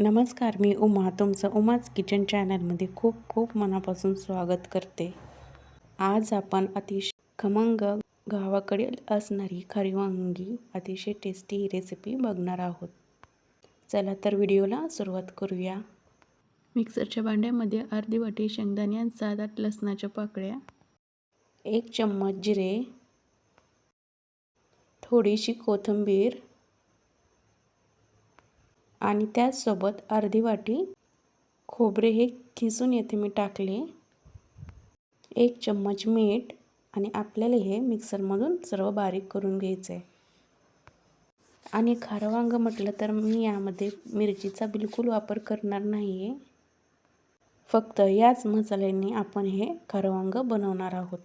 नमस्कार मी उमा. तुमचं उमाच किचन चॅनलमध्ये खूप खूप मनापासून स्वागत करते. आज आपण अतिशय खमंग गावाकडे असणारी खरी वांगी अतिशय टेस्टी ही रेसिपी बघणार आहोत. चला तर व्हिडिओला सुरुवात करूया. मिक्सरच्या भांड्यामध्ये अर्धी वाटी शेंगदाणे आणि सात आठ लसणाच्या पाकळ्या एक चम्मच जिरे थोडीशी कोथिंबीर आणि त्याचसोबत अर्धी वाटी खोबरे हे खिसून येथे मी टाकले. एक चम्मच मीठ आणि आपल्याला हे मिक्सरमधून सर्व बारीक करून घ्यायचं आहे आणि खारं वांग म्हटलं तर मी यामध्ये मिरचीचा बिलकुल वापर करणार नाही आहे फक्त याच मसाल्यांनी आपण हे खारं वांग बनवणार आहोत.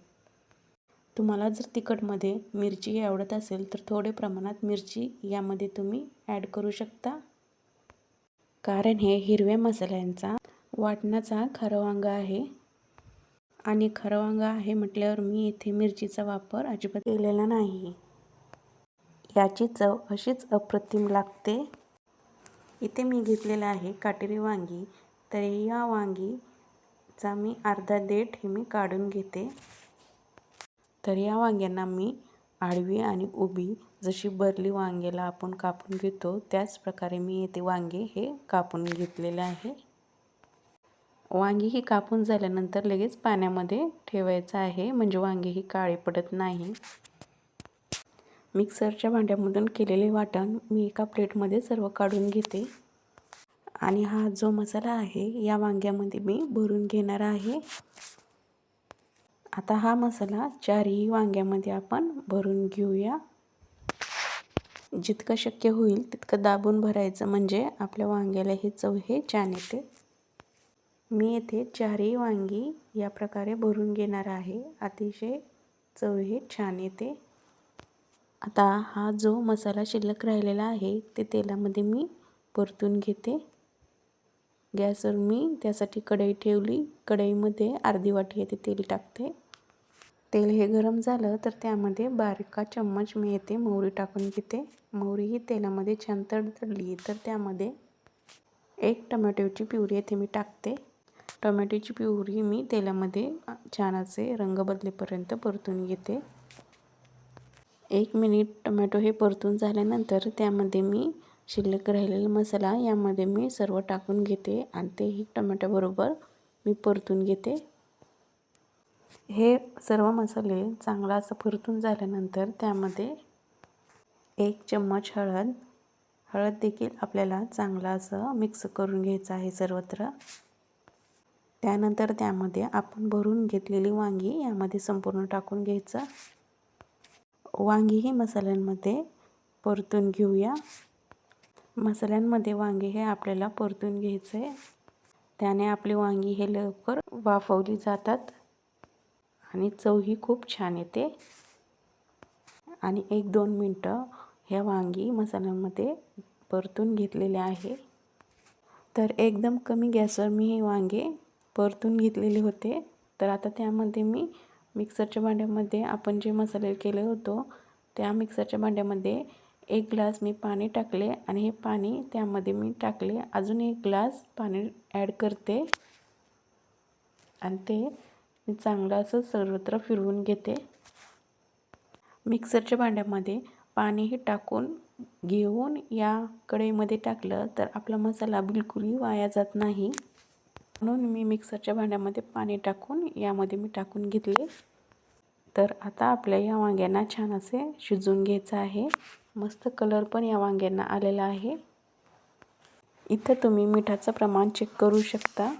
तुम्हाला जर तिखटमध्ये मिरची आवडत असेल तर थोडे प्रमाणात मिरची यामध्ये तुम्ही ॲड करू शकता. कारण हे हिरव्या मसाल्यांचा वाटणाचा खरवांगा आहे. आणि खरवांगा आहे म्हटल्यावर मी इथे मिरचीचा वापर अजिबात केलेला नाही. याची चव अशीच अप्रतिम लागते. इथे मी घेतलेलं आहे काटेरी वांगी. तर या वांगीचा मी अर्धा देठ हे मी काढून घेते. तर या वांग्यांना मी आडवी आणि उभी जशी बरली वांग्याला आपण कापून घेतो त्याच प्रकारे मी येथे वांगे हे कापून घेतलेले आहे. वांगी ही कापून झाल्यानंतर लगेच पाण्यामध्ये ठेवायचं आहे म्हणजे वांगे ही काळे पडत नाही. मिक्सरच्या भांड्यामधून केलेले वाटण मी एका प्लेटमध्ये सर्व काढून घेते. आणि हा जो मसाला आहे या वांग्यामध्ये मी भरून घेणार आहे. आता हा मसाला चारही वांग्यामध्ये आपण भरून घेऊया. जितकं शक्य होईल तितकं दाबून भरायचं म्हणजे आपल्या वांग्याला हे चव हे छान येते. मी येथे चारही वांगी या प्रकारे भरून घेणार आहे. अतिशय चव हे छान येते. आता हा जो मसाला शिल्लक राहिलेला आहे ते तेलामध्ये मी परतून घेते. गॅसवर मी त्यासाठी कढई ठेवली. कढईमध्ये अर्धी वाटी येते तेल टाकते. तेल हे गरम झालं तर त्यामध्ये बारीका चम्मच मी येते मोहरी टाकून घेते. मोहरी ही तेलामध्ये छान तडतडली तर त्यामध्ये एक टमॅटोची प्युरी येथे मी टाकते. टोमॅटोची प्युरी मी तेलामध्ये छान असे रंग बदलेपर्यंत परतून घेते. एक मिनिट टोमॅटो हे परतून झाल्यानंतर त्यामध्ये मी शिल्लक राहिलेला मसाला यामध्ये मी सर्व टाकून घेते आणि तेही टोमॅटोबरोबर मी परतून घेते. हे सर्व मसाले चांगला असं परतून झाल्यानंतर त्यामध्ये एक चम्मच हळद. हळद देखील आपल्याला चांगला असं मिक्स करून घ्यायचं आहे सर्वत्र. त्यानंतर त्यामध्ये आपण भरून घेतलेली वांगी यामध्ये संपूर्ण टाकून घ्यायचं. वांगीही मसाल्यांमध्ये परतून घेऊया. मसाल्यांमध्ये वांगी हे आपल्याला परतून घ्यायचं. आहे त्याने आपली वांगी हे लवकर वाफवली जातात. आणि चवही खूप छान येते. आणि एक दोन मिनटं ह्या वांगी मसाल्यामध्ये परतून घेतलेले आहे. तर एकदम कमी गॅसवर मी हे वांगे परतून घेतलेले होते. तर आता त्यामध्ये मी मिक्सरच्या भांड्यामध्ये आपण जे मसाले केले होतो त्या मिक्सरच्या भांड्यामध्ये एक ग्लास मी पाणी टाकले आणि हे पाणी त्यामध्ये मी टाकले. अजून एक ग्लास पाणी ॲड करते. आणि ते मी चांगलं असं सर्वत्र फिरवून घेते. मिक्सरच्या भांड्यामध्ये पाणीही टाकून घेऊन या कढईमध्ये टाकलं तर आपला मसाला बिलकुलही वाया जात नाही. म्हणून मी मिक्सरच्या भांड्यामध्ये पाणी टाकून यामध्ये मी टाकून घेतले. तर आता आपल्या या वांग्यांना छान असे शिजून घ्यायचं आहे. मस्त कलर पण या वांग्यांना आलेला आहे. इथं तुम्ही मिठाचं प्रमाण चेक करू शकता.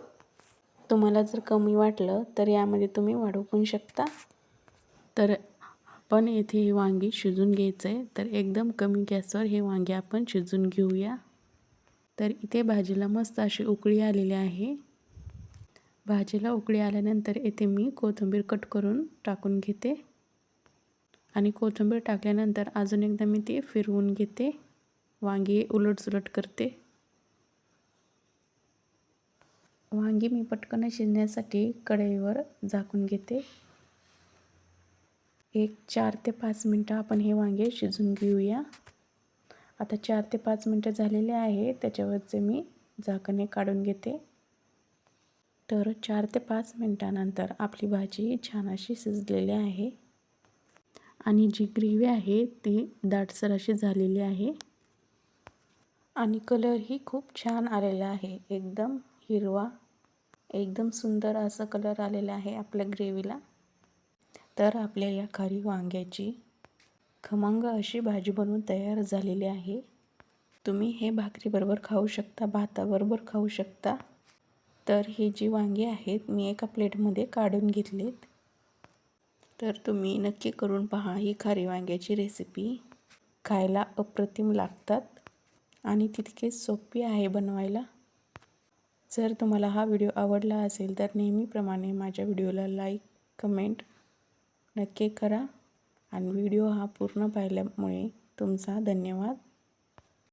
तुम्हाला जर कमी वाटलं तर यामध्ये तुम्ही वाढवू पण शकता. तर आपण येथे ही वांगी शिजून घ्यायचं आहे तर एकदम कमी गॅसवर हे वांगे आपण शिजून घेऊया. तर इथे भाजीला मस्त अशी उकळी आलेली आहे. भाजीला उकळी आल्यानंतर येथे मी कोथिंबीर कट करून टाकून घेते. आणि कोथिंबीर टाकल्यानंतर अजून एकदा मी ते फिरवून घेते. वांगी उलटसुलट करते. वांगी मी पटकन शिजण्यासाठी कढईवर झाकून घेते. एक चार ते पाच मिनटं आपण हे वांगे शिजून घेऊया. आता चार ते पाच मिनटं झालेले आहे त्याच्यावरचे मी झाकणे काढून घेते. तर चार ते पाच मिनटानंतर आपली भाजी छान अशी शिजलेली आहे. आणि जी ग्रेव्ही आहे ती दाटसर अशी झालेली आहे. आणि कलरही खूप छान आलेला आहे एकदम हिरवा एकदम सुंदर असा कलर आलेला आहे आपल्या ग्रेव्हीला तर आपल्या या खारी वांग्याची खमंग अशी भाजी बनवून तयार झालेली आहे. तुम्ही हे भाकरीबरोबर खाऊ शकता भाताबरोबर खाऊ शकता. तर ही जी वांगी आहेत मी एका प्लेटमध्ये काढून घेतलीत. तर तुम्ही नक्की करून पहा ही खारी वांग्याची रेसिपी खायला अप्रतिम लागतात आणि तितकेच सोपी आहे बनवायला. जर तुम्हाला हा व्हिडिओ आवडला असेल तर नेहमीप्रमाणे माझ्या व्हिडिओला लाईक कमेंट नक्की करा. आणि व्हिडिओ हा पूर्ण पाहिल्यामुळे तुमचा धन्यवाद.